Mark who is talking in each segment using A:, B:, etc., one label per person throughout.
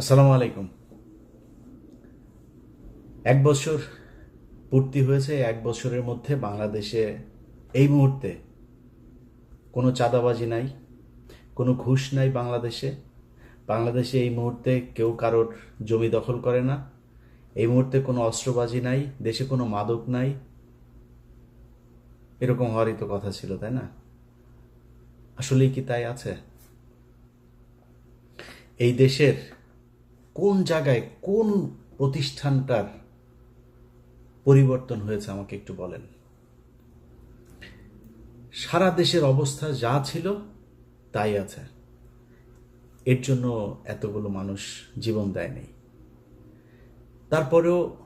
A: আসসালামু আলাইকুম। এক বছর পূর্তি হয়েছে, এক বছরের মধ্যে বাংলাদেশে এই মুহূর্তে কোনো চাঁদাবাজি নাই, কোনো ঘুষ নাই বাংলাদেশে। বাংলাদেশে এই মুহূর্তে কেউ কারোর জমি দখল করে না। এই মুহূর্তে কোনো অস্ত্রবাজি নাই, দেশে কোনো মাদক নাই। এরকম হওয়ারই তো কথা ছিল, তাই না? আসলেই কি তাই আছে? এই দেশের কোন জায়গায় কোন প্রতিষ্ঠানটার পরিবর্তন হয়েছে আমাকে একটু বলেন। সারা দেশের অবস্থা যা ছিল, তাই আছে। এর জন্য এতগুলো মানুষ জীবন দেয়নি তারপরেও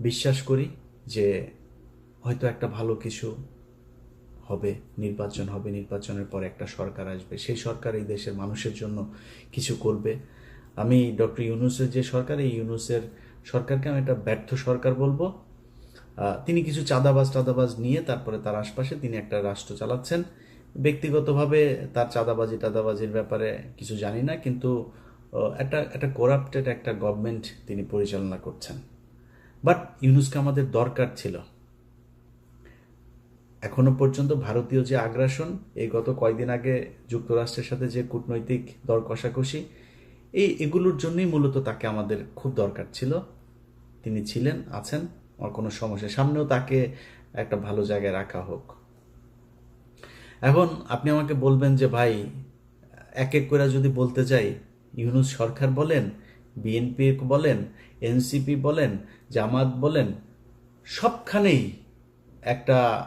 A: বিশ্বাস করি যে হয়তো একটা ভালো কিছু হবে, নির্বাচন হবে, নির্বাচনের পরে একটা সরকার আসবে। সেই সরকার এই দেশের মানুষের জন্য কিছু করবে। আমি ডক্টর ইউনুসের যে সরকার, এই ইউনুসের সরকারকে আমি একটা ব্যর্থ সরকার বলব। তিনি কিছু চাঁদাবাজ টাদাবাজ নিয়ে তারপরে তার আশপাশে তিনি একটা রাষ্ট্র চালাচ্ছেন। ব্যক্তিগতভাবে তার চাঁদাবাজি টাদাবাজির ব্যাপারে কিছু জানি না, কিন্তু একটা একটা করাপ্টেড একটা গভর্নমেন্ট তিনি পরিচালনা করছেন। বাট ইউনুসকে আমাদের দরকার ছিল। এখনও পর্যন্ত ভারতীয় যে আগ্রাসন, এই গত কয়েকদিন আগে যুক্তরাষ্ট্রের সাথে যে কূটনৈতিক দর কষাকষি এই এগুলোর জন্যই মূলত তাকে আমাদের খুব দরকার ছিল। তিনি ছিলেন, আছেন, আমার কোনো সমস্যা সামনেও তাকে একটা ভালো জায়গায় রাখা হোক। এখন আপনি আমাকে বলবেন যে, ভাই, এক এক করে যদি বলতে যাই, ইউনুস সরকার বলেন, বিএনপি বলেন, এনসিপি বলেন, জামাত বলেন, সবখানেই একটা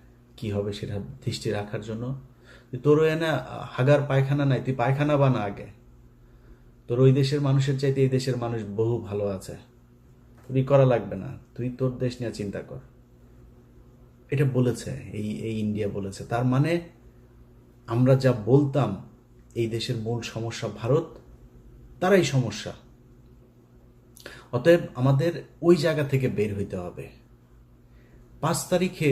A: কি হবে সেটা দৃষ্টি রাখার জন্য। তোরও এনে হাগার পায়খানা নাই, তুই পায়খানা বানা আগে। তোর ওই দেশের মানুষের চাইতে এই দেশের মানুষ বহু ভালো আছে। তুই করা লাগবে না, তুই তোর দেশ নিয়ে চিন্তা কর। এটা বলেছে, এই এই ইন্ডিয়া বলেছে। তার মানে আমরা যা বলতাম, এই দেশের মূল সমস্যা ভারত, তারাই সমস্যা। অতএব আমাদের ওই জায়গা থেকে বের হইতে হবে। পাঁচ তারিখে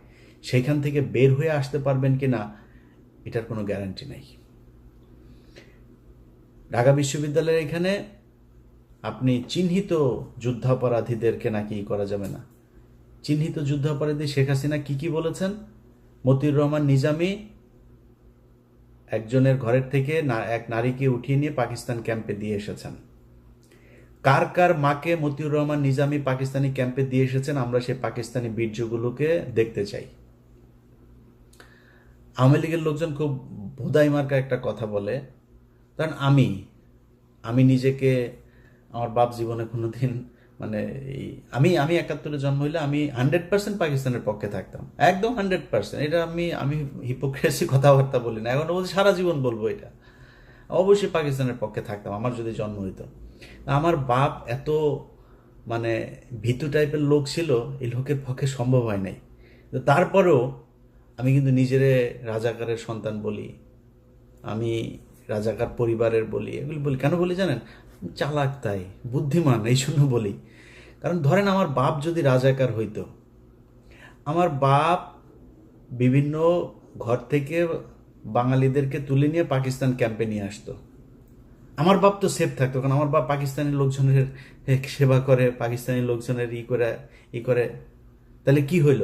A: সেখান থেকে বের হয়ে আসতে পারবেন কি না এটার কোনো গ্যারান্টি নেই। ঢাকা বিশ্ববিদ্যালয়ের এখানে আপনি চিহ্নিত যুদ্ধাপরাধীদেরকে নাকি করা যাবে না। চিহ্নিত যুদ্ধাপরাধী শেখ হাসিনা কি কি বলেছেন? মতিউর রহমান নিজামি একজনের ঘরের থেকে এক নারীকে উঠিয়ে নিয়ে পাকিস্তান ক্যাম্পে দিয়ে এসেছেন। কার কার মাকে মতিউর রহমান নিজামি পাকিস্তানি ক্যাম্পে দিয়ে এসেছেন, আমরা সেই পাকিস্তানি বীর্যগুলোকে দেখতে চাই। আওয়ামী লীগের লোকজন খুব ভোদাই মার্কা একটা কথা বলে, কারণ আমি আমি নিজেকে, আমার বাপ জীবনে কোনোদিন মানে এই, আমি আমি একাত্তরে জন্ম হইলে আমি হান্ড্রেড পার্সেন্ট পাকিস্তানের পক্ষে থাকতাম। একদম হান্ড্রেড পার্সেন্ট এটা আমি আমি হিপোক্রেসি কথাবার্তা বলি না। এখন বলছি সারা জীবন বলব এটা। অবশ্যই পাকিস্তানের পক্ষে থাকতাম, আমার যদি জন্ম হইতো। আমার বাপ এত মানে ভীতু টাইপের লোক ছিল, এই লোকের পক্ষে সম্ভব হয় নাই। তো তারপরেও আমি কিন্তু নিজেরে রাজাকারের সন্তান বলি, আমি রাজাকার পরিবারের বলি, এগুলি বলি। কেন বলি জানেন? চালাক তাই, বুদ্ধিমান, এই জন্য বলি। কারণ ধরেন আমার বাপ যদি রাজাকার হইতো, আমার বাপ বিভিন্ন ঘর থেকে বাঙালিদেরকে তুলে নিয়ে পাকিস্তান ক্যাম্পে নিয়ে আসতো। আমার বাপ তো সেফ থাকতো, কারণ আমার বাপ পাকিস্তানি লোকজনের সেবা করে, পাকিস্তানি লোকজনের ই করে ই করে। তাহলে কি হইল?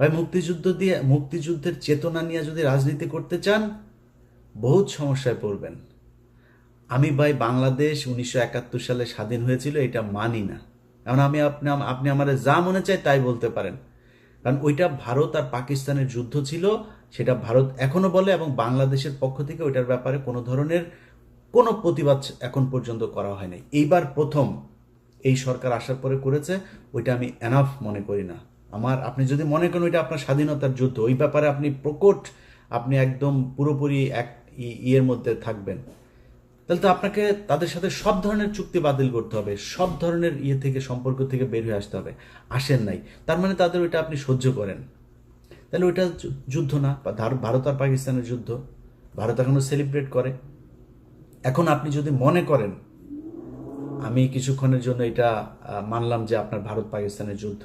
A: ভাই, মুক্তিযুদ্ধ দিয়ে, মুক্তিযুদ্ধের চেতনা নিয়ে যদি রাজনীতি করতে চান, বহুত সমস্যায় পড়বেন। আমি ভাই, বাংলাদেশ উনিশশো একাত্তর সালে স্বাধীন হয়েছিল, এটা মানি না। এখন আমি আপনি আপনি আমার যা মনে চায় তাই বলতে পারেন। কারণ ওইটা ভারত আর পাকিস্তানের যুদ্ধ ছিল, সেটা ভারত এখনও বলে এবং বাংলাদেশের পক্ষ থেকে ওইটার ব্যাপারে কোনো ধরনের কোনো প্রতিবাদ এখন পর্যন্ত করা হয়নি। এইবার প্রথম এই সরকার আসার পরে করেছে, ওইটা আমি এনাফ মনে করি না। আমার, আপনি যদি মনে করেন ওইটা আপনার স্বাধীনতার যুদ্ধ, ওই ব্যাপারে আপনি প্রকট, আপনি একদম পুরোপুরি এক ইয়ের মধ্যে থাকবেন। তাহলে তো আপনাকে তাদের সাথে সব ধরনের চুক্তি বাতিল করতে হবে, সব ধরনের ইয়ে থেকে, সম্পর্ক থেকে বের হয়ে আসতে হবে। আসেন নাই। তার মানে তাদের ওইটা আপনি সহ্য করেন। তাহলে ওইটা যুদ্ধ না ভারত আর পাকিস্তানের যুদ্ধ। ভারত এখনও সেলিব্রেট করে। এখন আপনি যদি মনে করেন, আমি কিছুক্ষণের জন্য এটা মানলাম যে আপনার ভারত পাকিস্তানের যুদ্ধ।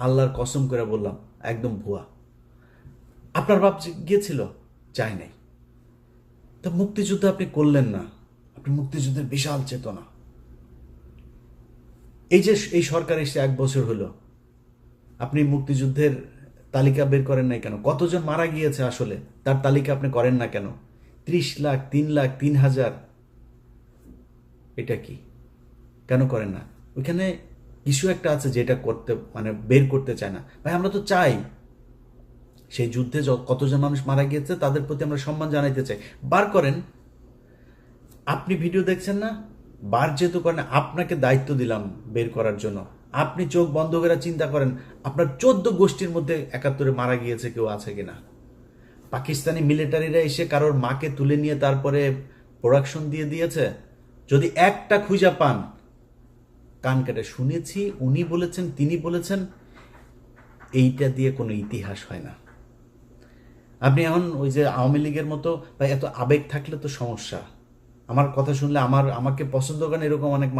A: আল্লাহর কসম করে বললাম, একদম ভুয়া। আপনার বাপ গিয়েছিল চাই নাই। তা মুক্তিযুদ্ধ আপনি করলেন না। আপনি মুক্তিযুদ্ধের বিশাল চেতনা। এই যে এই সরকার এসে এক বছর হলো, আপনি মুক্তিযুদ্ধের তালিকা বের করেন নাই কেন? কতজন মারা গিয়েছে আসলে? তার তালিকা আপনি করেন না কেন? ত্রিশ লাখ, তিন লাখ, তিন হাজার। এটা কি? কেন করেন না? ওইখানে কিছু একটা আছে যেটা করতে মানে বের করতে চায় না। ভাই, আমরা তো চাই। সেই যুদ্ধে কতজন মানুষ মারা গিয়েছে, তাদের প্রতি আমরা সম্মান জানাইতে চাই। বার করেন। আপনি ভিডিও দেখছেন না? বার যেহেতু করেন, আপনাকে দায়িত্ব দিলাম বের করার জন্য। আপনি চোখ বন্ধ করে চিন্তা করেন, আপনার চোদ্দ গোষ্ঠীর মধ্যে একাত্তরে মারা গিয়েছে কেউ আছে কিনা? পাকিস্তানি মিলিটারিরা এসে কারোর মাকে তুলে নিয়ে তারপরে প্রোডাকশন দিয়ে দিয়েছে। যদি একটা খুঁজা পান কান কেটে শুনেছি, উনি বলেছেন, তিনি বলেছেন, এইটা দিয়ে কোনো ইতিহাস হয় না। আপনি এখন ওই যে আওয়ামী লীগের মতো, বা এত আবেগ থাকলে তো সমস্যা। আমার কথা শুনলে আমার, আমাকে পছন্দ করেন এরকম অনেক মানুষ